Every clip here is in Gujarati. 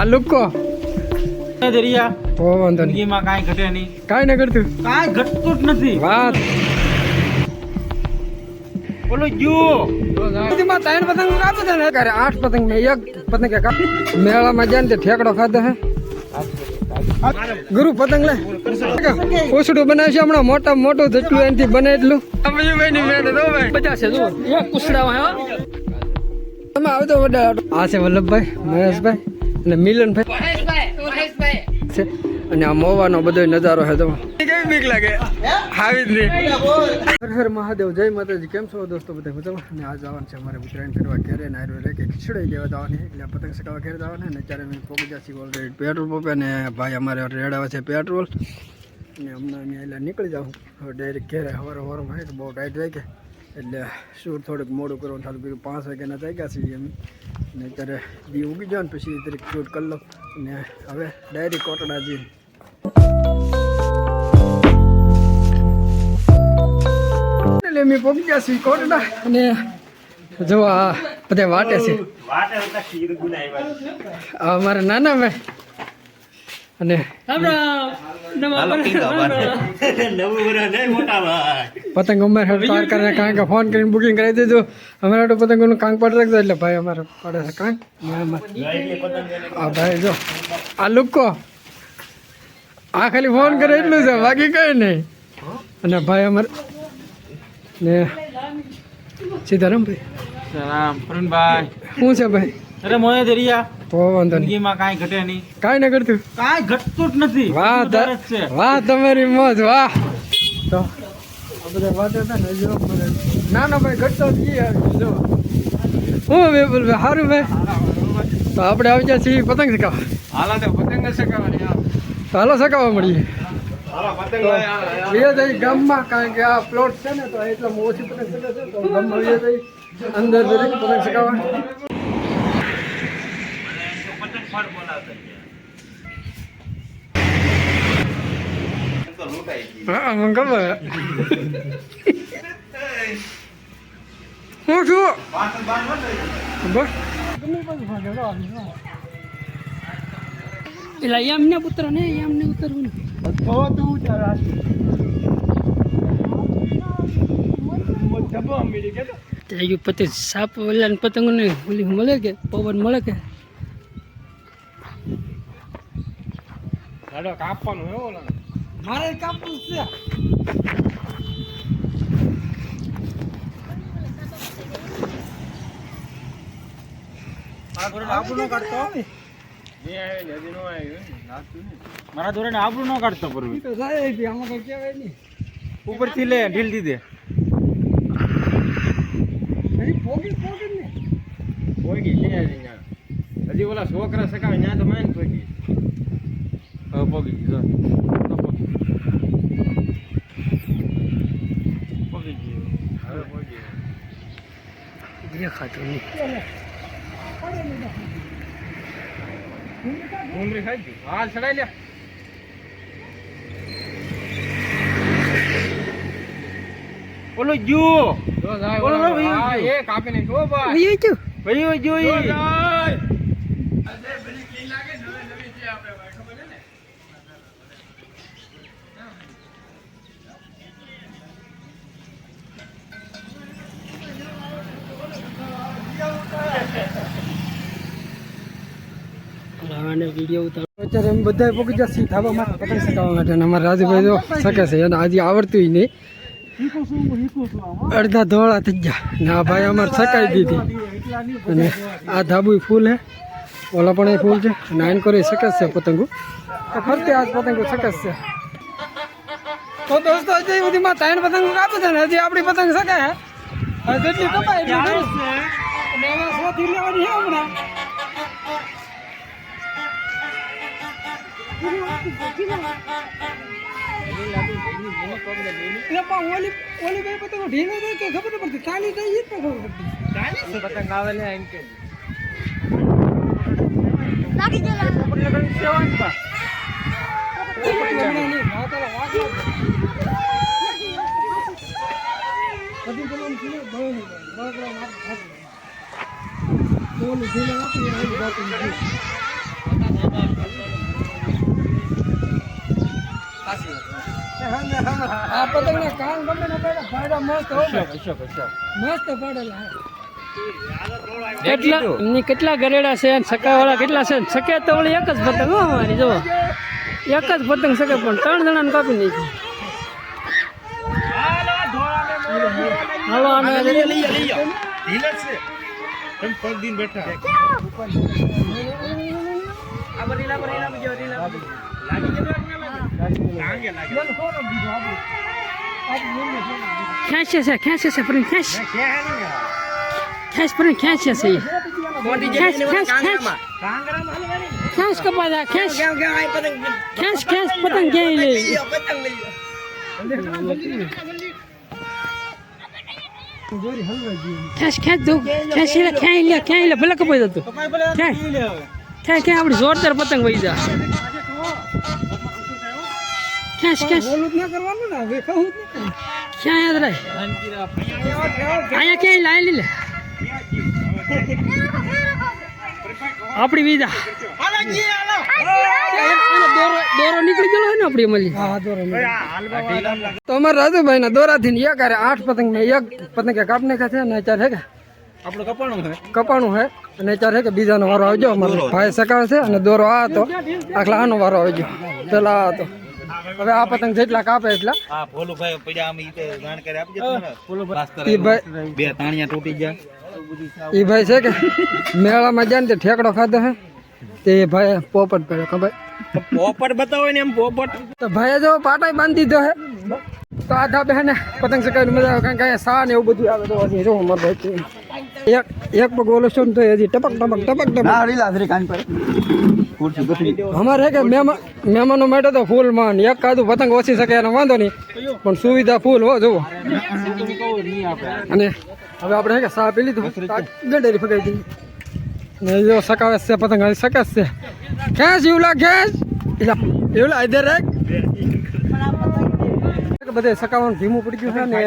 આ લુકો. દરિયા ઓ વાંધો નહીં. માં કાઈ ઘટે નહીં. કાઈ ન કરતું કાઈ ઘટતું જ નથી. વાત. બોલો જો માં ત્રણ પતંગ કાપે છે ને. કરે આઠ પતંગ મેં એક પતંગ કે કાપી. મેળામાં જાય ને તે ઠેકડો ખાધો હે. ગુરુ પતંગ લે. કુસડું બનાવશે હમણાં. મોટા મોટું જેટલું એનથી બને એટલું પચાસ છે જુઓ. એક કુસડામાં તમે આવતો વડા આ છે વલ્લભભાઈ મહેશભાઈ. અને મિલનભાઈ છે. અને આ મોવાનો બધો નજારો છે તમે કેવી બીક લાગે? આવી જ નહીં. હર હર મહાદેવ, જય માતાજી. કેમ છો દોસ્તો બધા મજામાં? અને આજ આવવાનું છે અમારે ઉત્તરાયણ કરવા ઘેરે ને આયુર્વેદ કે ખીચડી લેવા જવાની. એટલે પતંગ સકાવા ઘેર જવાના ને અત્યારે અમે પહોંચી ગયા છીએ ઓલરેડી પેટ્રોલ પંપે અને ભાઈ અમારે રેડ આવે છે પેટ્રોલ અને હમણાં અમે એટલે નીકળી જાઉં. હવે ડાયરેક્ટ ઘેરે સવારે સવારમાં હે તો બહુ ટાઈટ વાગે એટલે શૂર થોડુંક મોડું કરવાનું ચાલુ કર્યું. પાંચ વાગ્યાના થઈ ગયા છીએ અમે. અને અત્યારે બી ઉગી જાય ને પછી તરીકે શૂટ કરી લો અને હવે ડાયરેક્ટ કોટડા જઈને. એટલે અમે પહોંચી ગયા છીએ કોટડા. અને જો આ બધા વાટે છે. અમારા નાના ભાઈ. અને પતંગ અમારે પાર કરે કારણ કે ફોન કરીને બુકિંગ કરાવી દેજો અમારે તો પતંગોનું કાંક પડે રાખજો એટલે ભાઈ અમારે પડે છે કાંક. હા આ ભાઈ જો આ લુકો. આ ખાલી ફોન કરે એટલું છે બાકી કઈ નહીં. અને ભાઈ અમારે ને. સીતારામ ભાઈ. ફરનભાઈ શું છે ભાઈ? અરે મોય દરિયા તો વાંધો નહીં. માં કાંઈ ઘટે નહીં. કાંઈ ન કરતું કાંઈ ઘટતું જ નથી. વાહ વાહ તમારી મોજ વાહ. તો બધા વાતો હતા ને જો ના ના ભાઈ ઘટતો જ જો. હું વિપુલ ભાઈ સારું ભાઈ. તો આપણે આવી જાય છીએ પતંગ ચકાવવા હાલા તો પતંગ શકાવાની તો હાલો શકાવા મળીએ. ગામમાં કારણ કે આ પ્લોટ છે ને તો એટલામાં ઓછી પતંગ ચગે તો ગામમાં વીએ અંદર દરેક પતંગ ચકાવવા હા મને ખબર હું છું. બસ. એટલે એમને પુત્ર ને એમને ઉતરવું ને. ત્યાં પતંગ સાપ ઓલા પતંગો ને ઓલી મળે કે? પવન મળે કે? કાપવાનું હે ઓલા. મારે કાપવું છે. આબરૂ નો કાઢતો. મારા ધોરણે આબરૂ ન કાઢતો પરવી. ઉપરથી લે ઢીલ દીધે હજી ઓલા છોકરા સકાવે ત્યાં તો માન પોગી. હવે પોગી જો તો પોગી પોગી ગયું હવે પોગી દેખાતું નહીં ડુંગળી ખાઈ હાલ ચડાઈ લે ઓલો જો ઓલો ભાઈ એ કાપી નાખ્યો ભાઈ ભાઈ જોઈ આને વીડિયો ઉતારો. અત્યારે અમે બધા પોગી જશે ધાબામાં પતંગ ચકાવવા માટે અને અમારા રાજુભાઈ જો શકે છે અને હજી આવડતું નહીં. અડધા ધોળા થઈ ગયા. ના ભાઈ અમારે ચકાઈ દીધી. અને આ ધાબુ ફૂલ હે. ઓલા પણ એ ફૂલ છે. અને આઈન કરી શકે છે પતંગો. તો ફરતે આજ પતંગો શકે છે. તો દોસ્તો હજી સુધીમાં ત્રણ પતંગો કાપે છે ને હજી આપણી પતંગ શકે હે? જેટલી કપાય એટલી અને લેવાની છે હમણાં. ખબર ન પડતી ચાલી જ ખબર પડતી પતંગ આવે લે એમ કે ઓલું આ પતંગના કાન ગમે ને પેલા ભાડા મસ્ત મસ્ત પાડેલા કેટલા કેટલા ગરેડા છે અને સકાવાળા કેટલા છે? સકે તો વળી એક જ પતંગ હો અમારી જો એક જ પતંગ સકે પણ ત્રણ જણાને કાપી નાખ્યું. હાલો આને ખેંચે છે. ખેંચે છે પણ ખેંચ ખેંચ પણ ખેંચે છે ઈ. ખેંચ ખેંચ ખેંચ ખેંચ કપાતા ખેંચ ખેંચ ખેંચ પતંગ ક્યાંય લે ખેંચ ખેંચ દઉં ખેંચ લે ક્યાંય લે ક્યાંય લે ભલે કપાઈ જતું ક્યાંય ક્યાંય ક્યાંય આપણી જોરદાર પતંગ વહી જા ખેંચ ખેંચ બોલું ના કરવાનું ને હવે કહું જ નહીં ક્યાં યાદ રહે? અહીંયા ક્યાંય લાવી લે? આપણી વિદા દોરો દોરો નીકળી ગયો હોય ને આપણી મળી તો અમારા રાજુભાઈ ના દોરાથી એક અરે આઠ પતંગ મેં એક પતંગ કાપ નાખ્યા છે ને ચાર હે કે? આપણું કપાણું છે. કપાણું હે અને ચાર હે કે? બીજાનો વારો આવજો અમારો. ભાઈ સકાળ છે અને દોરો આ હતો આખલા આનો વારો આવજો. પેલા આ હતો હવે આ પતંગ જેટલા કાપે એટલા. હા ભોલુભાઈ પડ્યા અમે ઈતે જાણ કરી આપી દે ભોલુભાઈ. એ ભાઈ બે તાણિયા તૂટી ગયા. એ ભાઈ છે કે મેળામાં જાય ને તે ઠેકડો ખાધો હે. તે ભાઈ પોપટ પડ્યો ખબર? પોપટ બતાવો ને એમ પોપટ. તો ભાઈ જો પાટાઈ બાંધી દીધો હે. તો આ ધાબે ને પતંગ ચગાવીને મજા આવે કારણ કે અહીંયા સા ને એવું બધું આવે તો જો મારો ભાઈ. એક એક પગ ઓલો છો ને તો હજી ટપક ટપક ટપક ટપક. અમારે કે મહેમાન માટે તો ફૂલ માન. એક કાદું પતંગ ઓછી શકે એનો વાંધો નહીં. પણ સુવિધા ફૂલ હો, જુઓ. અને હવે આપણે કે સા પી લીધું? ગંડેરી ફગાઈ દીધી ને જો સકાવે છે પતંગ હજી શકે છે. ખેંચ એવું ખેંચ એલા એવું લા ઇધર રાખ બધે સકાવાનું ધીમું પડી ગયું છે ને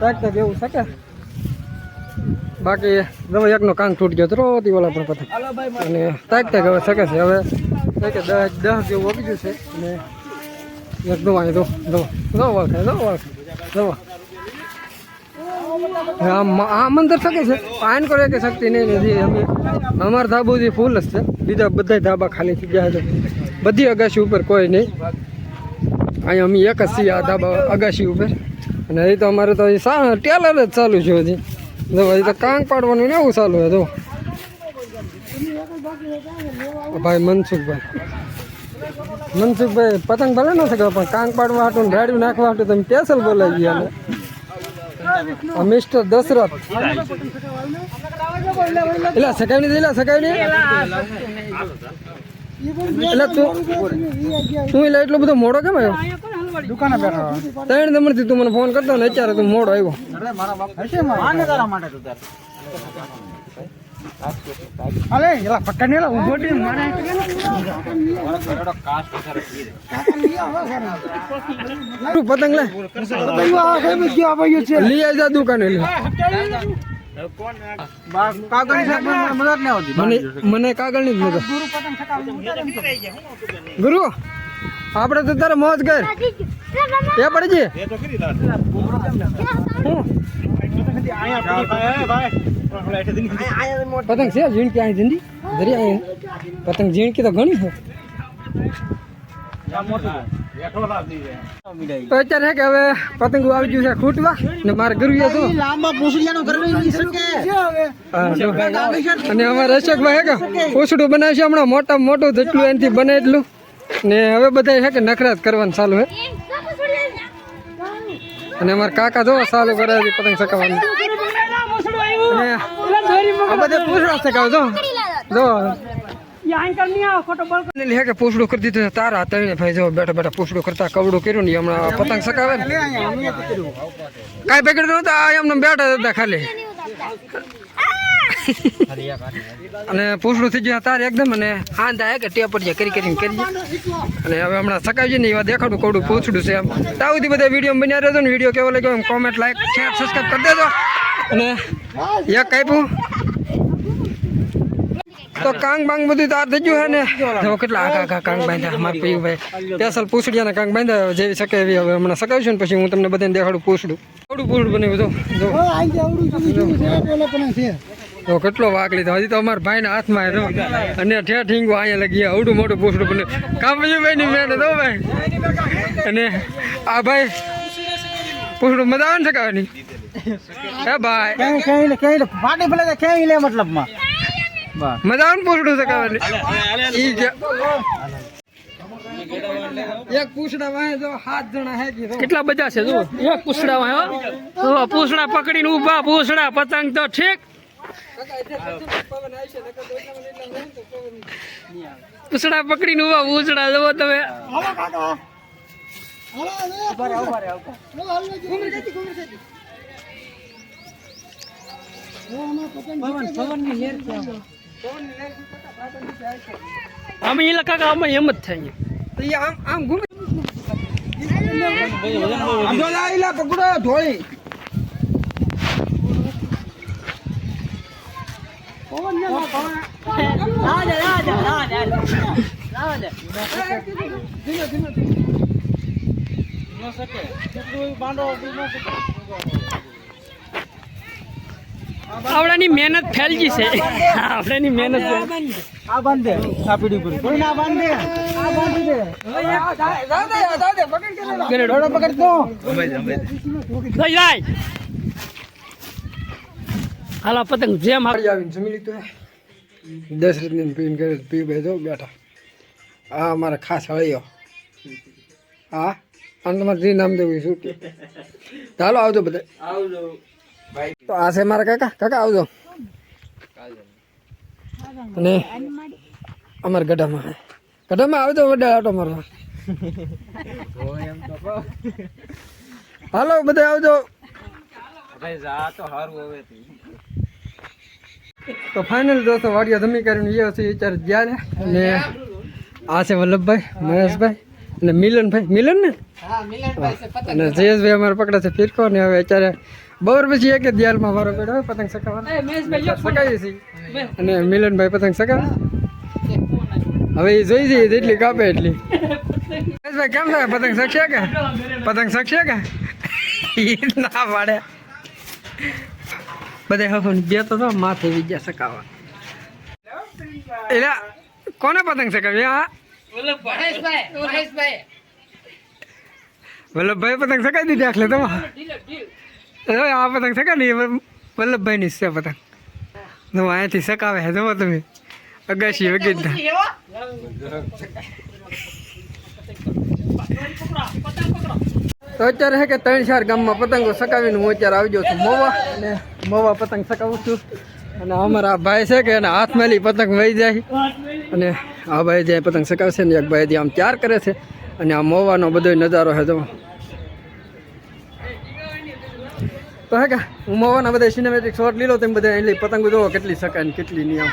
રાખતા જેવું શકે બાકી ગમે એકનો કાન તૂટી ગયો તો દિવાલા પર પતંગ અને તાકતા હવે શકે છે. હવે કે દસ દસ જેવું ઓગી ગયું છે. અને એક દો અહીં દો દો દો વળખે દો વળખે દો આ મંદિર શકે છે? પાન કરે કે શક્તિ નહીં નથી અમે અમારા ધાબુથી ફૂલ જ છે. બીજા બધા ધાબા ખાલી થઈ ગયા છે બધી અગાશી ઉપર કોઈ નહીં. અહીંયા અમે એક જ છીએ આ ધાબા અગાશી ઉપર. અને એ તો અમારે તો ટેલર જ ચાલુ છે હજી. હજી તો કાંગ પાડવાનું ને એવું ચાલુ હે તો ભાઈ મનસુખભાઈ. મનસુખભાઈ, પતંગ ભલે ન શકે પણ કાંગ પાડવા હાટું રાડ્યું નાખવા હાટું તમે કેસલ બોલાવી ગયા મિસ્ટર દશરથ. એટલે સકાવણી દે નહીં. એટલે તું તું એટલે એટલો બધો મોડો કેમ આવ્યો? દુકાને બેઠો. ત્રણ નંબરથી તું મને ફોન કરતો ને અત્યારે તું મોડો આવ્યો. અલે એલા પક્કા ને ઊભો ટી મારે. તું પતંગ લે? લઈ આવી જા દુકાને લે. મને મને કાગળની મદદ. ગુરુ? આપણે તો તારે મોજ કર. એ પડી જઈએ એ તો કરી તાર. હું? પતંગ છે ઝીણકી અહીં જિંદી દરિયા પતંગ ઝીણકી તો ઘણી છે અત્યારે હે કે હવે પતંગ આવી ગયું છે ખૂટવા ને મારે ગરુએ તો અને અમારે અશોકભાઈ હે કે પૂછડું બનાવે છે હમણાં મોટા મોટું જેટલું એનાથી બને એટલું. ને હવે બધા હે કે નખરાત કરવાનું ચાલુ હે. અને અમારા કાકા જો ચાલુ કરે છે, પતંગ ચકાવવાનું પૂછડા કરી દીધું છે, તારા તઈને ભાઈ જો બેઠા બેઠા પૂછડું કરતા કવડું કર્યું ને હમણાં પતંગ સકાવે ને. કાંઈ પકડ્યું નહોતું? આ એમને બેઠા હતા ખાલી. અને પૂછડું થઈ ગયું તારે એકદમ અને હાંધ આવે કે ટેપ છે કરી કરીને કરી અને હવે હમણાં સકાવજી ને એવા દેખાડું કોડું પૂછડું છે એમ. તાવથી બધા વીડિયો બન્યા રહેજો ને. વીડિયો કેવો લાગ્યો એમ કોમેન્ટ લાઈક શેર સબસ્ક્રાઈબ કરી દેજો. અને એક કાપ્યું તો કાંગ બાંગ બધું તાર થઈ ગયું હે ને. જો કેટલા આખા આખા કાંગ બાંધ્યા? અમારા ભાઈ. પેસલ પૂછડિયા કાંગ બાંધ્યા જેવી શકે એવી હવે હમણાં સકાવીશું ને પછી હું તમને બધાને દેખાડું પૂછડું. થોડું પૂછડું બન્યું જો. જો કેટલો વાક લીધો? હજી તો અમારા ભાઈના હાથમાં હતો અને ઠેર ઠીંગો અહીંયા લગી આવડું મોટું પૂછડું બન્યું ભાઈ ની મહેનત હો ભાઈ. અને આ ભાઈ પૂછડું મજા આવે ને શકાવાની? હે ભાઈ. પાટી ભલે ક્યાંય લે મતલબમાં. મજા આવે ને પૂછડું શકાવાની? ઈ કે એક પૂછડા વાહે જો સાત જણા હે કેટલા બધા છે જો એક પૂછડામાં હો. પૂછડા પકડીને ઊભા પૂછડા પતંગ તો ઠીક. પૂછડા પકડીને ઊભા ઉસડા જુઓ તમે. અમે એ કાકા આમાં એમ જ થાય તો આમ આમ ઘૂમે. લા ઈલા પકડો ધોળી આવડાની મહેનત ફેલજી છે. આવડાની મહેનત આ બાંધે આ પીડી પર કોઈ ના બાંધે આ બાંધી દે ગરેડો પકડ તો લઈ જાય. હાલા પતંગ જેમ આવીને જમી લીધું દસ રીતની પીન કરે પી બે જો બેઠા. આ અમારા ખાસ હળીઓ હા? અને તમારે જે નામ દેવું શું કે? ચાલો આવજો બધા. તો આ છે મારા કાકા? કાકા આવજો. અને અમારા ગઢામાં ગઢામાં આવજો વડે આટો મારવા. હાલો બધા આવજો. ભાઈ જા તો હારું હવે. તો ફાઇનલ દોસ્તો વાડિયા ધમી કરીને એ હશે અત્યારે જ્યારે ને અને આ છે વલ્લભભાઈ મહેશભાઈ અને મિલનભાઈ. મિલન ને? અને જયેશભાઈ અમારે પકડે છે ફિરકો ને હવે અત્યારે બપોર પછી એક જ દિયાલમાં મારો હોય પતંગ સકાવવાનો સકાવીએ છીએ. અને મિલનભાઈ પતંગ સકાવે હવે એ જોઈ જઈએ જેટલી કાપે એટલી. મહેશભાઈ કેમ થાય? પતંગ શકશે કે? પતંગ શકશે કે? ના પાડે. બધા હવે બે તો તો માથે ગયા સકાવા. એટલે કોને પતંગ સકાવી? હા વલ્લભભાઈ પતંગ સકાવી દીધી આખલે તો. આ પતંગ સકાય નહીં વલ્લભભાઈ ની છે પતંગ. હું અહીંયાથી સકાવે છે, જુઓ તમે. અગાશી વગી તો અત્યારે હે કે ત્રણ ચાર ગામમાં પતંગો સકાવીને હું અત્યારે આવી છું મોવા. અને મોવા પતંગ સકાવું છું. અને અમારા ભાઈ છે કે એના હાથમાં મેલી પતંગ વહી જાય. અને આ ભાઈ જે પતંગ સકાવશે ને એક ભાઈ જે આમ ત્યાર કરે છે. અને આ મોવાનો બધો નજારો છે તો તો હે કે હું મોવાના બધા સિનેમેટિક શોટ લીલો તેમ બધા એટલી પતંગો જોવો કેટલી સકાય ને કેટલી નહીં આમ.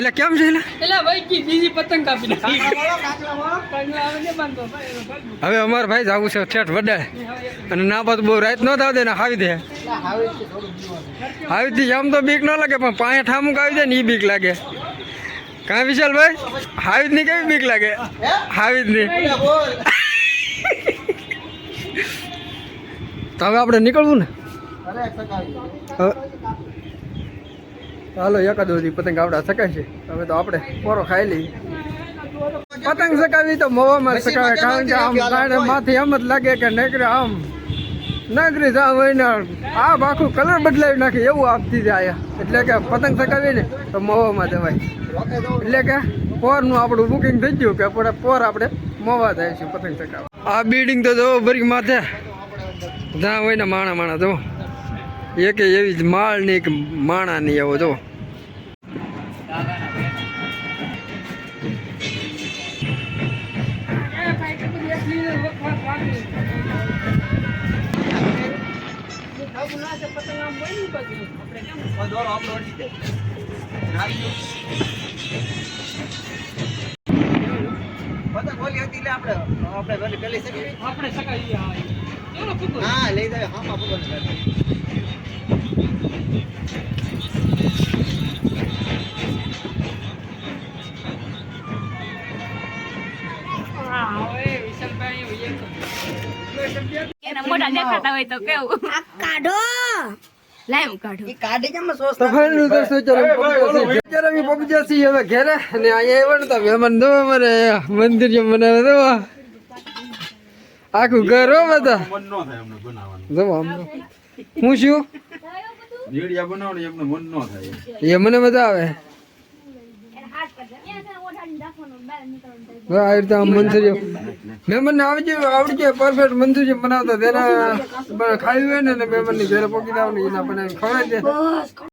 એટલે કેમ છે એટલે એલા ભાઈ કી બીજી પતંગ કાપી નાખી ને હવે અમાર ભાઈ જવું છે ઠેઠ વડે અને ના પાછું બહુ રાત ન થાવ દે ને હાવી દે. હાવી થી આમ તો બીક ન લાગે પણ પાણી ઠામુક આવી જાય ને એ બીક લાગે. કાં વિશાલભાઈ હાવી ની કેવી બીક લાગે? હાવી ની તો હવે આપણે નીકળવું ને? હવે ચાલો એકાદ બધી પતંગ આવડા શકાય છે. હવે તો આપણે પોરો ખાઈ લઈએ. પતંગ શકાવી તો મોવામાં શકાવે કારણ કે આમ માથી એમ જ લાગે કે નકરે આમ નાગરી જા હોય ને આ આખું કલર બદલાવી નાખે એવું આપતી જાય. એટલે કે પતંગ શકાવી ને તો મોવામાં જવાય. એટલે કે પોરનું આપણું બુકિંગ થઈ ગયું કે આપણે પોર આપણે મોવા જાય છે પતંગ ચગાવવા આ બિલ્ડિંગ તો જો ભરી માથે. જ્યાં હોય ને માણા માણા જો. એકે એવી જ માળની એક માણાની એવો જો. આપણે આપણે પેલી આપણે સકાઈ હા. લઈ જાય હા માં પકડ દેખાતા હોય તો કેવું? કાઢો. લાઈમ કાઢો. ઈ કાઢે કેમ સોસ તો ફાઇનલ દોસ્તો ચાલો? અત્યારે અમે પહોંચી હવે ઘેરે અને અહીંયા નતા મહેમાન દો મંદિર જેમ બનાવે દો આખું ઘર હો બધા. મન ન થાય અમને બનાવવાનું. જો હું છું? નીડિયા બનાવવાની એમને મન ન થાય એ મને મજા આવે. આવી રીતે આમ મંચુરિયન મહેમાનને આવડી જાય આવડી જાય પરફેક્ટ મંચુરિયન બનાવતા. તેના ખાવી હોય ને મહેમાનની ઘરે પોકી દાવ ને એના બનાવી ખવડાવી દે.